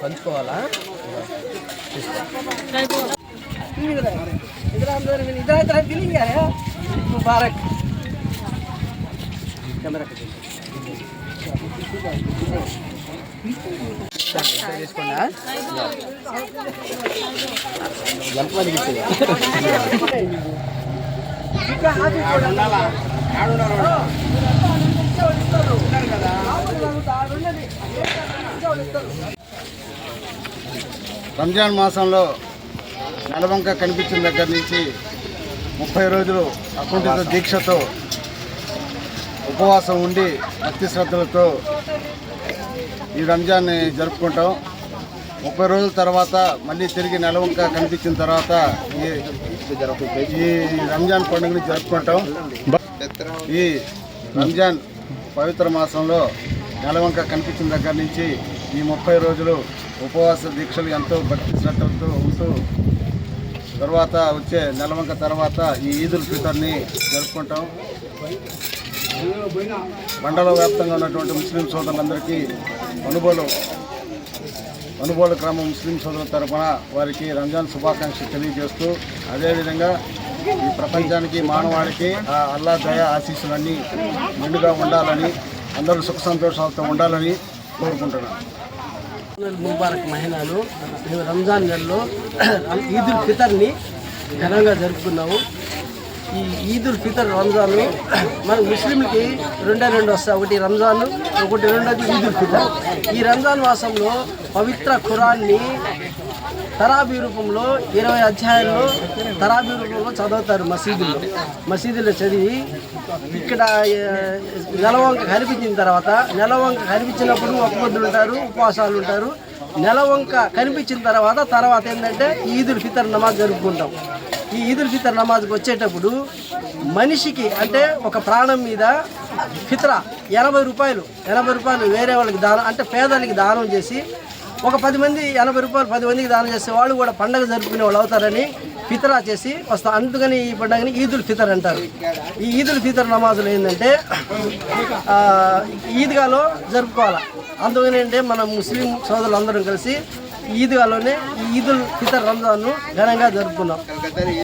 పంచుకోవాలా? ఇద్దరు feeling Barack camera Ramzan మాసంలో నలవంక కనిపించిన దగ్గర నుంచి ముప్పై రోజులు అకుంఠిత దీక్షతో ఉపవాసం ఉండి భక్తి శ్రద్ధలతో ఈ రంజాన్ని జరుపుకుంటాం. ముప్పై రోజుల తర్వాత మళ్ళీ తిరిగి నెలవంక కనిపించిన తర్వాత ఈ ఈ రంజాన్ పండుగని జరుపుకుంటాం. ఈ రంజాన్ పవిత్ర మాసంలో నెలవంక కనిపించిన దగ్గర నుంచి ఈ ముప్పై రోజులు ఉపవాస దీక్షలు ఎంతో భక్తి శ్రద్ధలతో ఉంటూ తర్వాత వచ్చే నెలవంక తర్వాత ఈ ఈదుల్ ఫితర్ని జరుపుకుంటాం. మండల వ్యాప్తంగా ఉన్నటువంటి ముస్లిం సోదరులందరికీ అనుబోలు అనుభవ క్రమం ముస్లిం సోదరుల తరఫున వారికి రంజాన్ శుభాకాంక్షలు తెలియజేస్తూ అదేవిధంగా ఈ ప్రపంచానికి మానవాళికి ఆ అల్లా దయ ఆశీస్సులన్నీ ముందుగా ఉండాలని అందరూ సుఖ సంతోషాలతో ఉండాలని కోరుకుంటున్నాను. ముబారక్ మహిళలు రంజాన్ నెలలో ఈద్ ఫితర్ని ఘనంగా జరుపుకున్నాము. ఈ ఈదుల్ ఫితర్ రంజాన్ మన ముస్లింలకి రెండే రెండు వస్తాయి. ఒకటి రంజాన్ ఒకటి రెండోది ఈదుల్ ఫితర్. ఈ రంజాన్ మాసంలో పవిత్ర ఖురాన్ని తరాబీ రూపంలో ఇరవై అధ్యాయంలో తరాబీ రూపంలో చదువుతారు మసీదులో. మసీదులో చదివి ఇక్కడ నెలవంక కనిపించిన తర్వాత నెలవంక కనిపించినప్పుడు ఒక ఉంటారు ఉపవాసాలు ఉంటారు. నెలవంక కనిపించిన తర్వాత తర్వాత ఏంటంటే ఈదుల్ ఫితర్ నమాజ్ జరుపుకుంటాం. ఈ ఈదుల్ ఫితర్ నమాజ్కి వచ్చేటప్పుడు మనిషికి అంటే ఒక ప్రాణం మీద ఫిత్రా ఎనభై రూపాయలు ఎనభై రూపాయలు వేరే వాళ్ళకి దానం అంటే పేదలకి దానం చేసి ఒక పది మంది ఎనభై రూపాయలు పది మందికి దానం చేసే వాళ్ళు కూడా పండగ జరుపుకునే వాళ్ళు అవుతారని ఫితరా చేసి వస్తా. అందుకని ఈ పండుగని ఈదుల్ ఫితర్ అంటారు. ఈ ఈదుల్ ఫితర్ నమాజులు ఏంటంటే ఈద్గాలో జరుపుకోవాలి. అందుకని అంటే మన ముస్లిం సోదరులు అందరం కలిసి ఈద్గాలోనే ఈ ఈదుల్ ఫితర్ రంజాన్ను ఘనంగా జరుపుకున్నాం.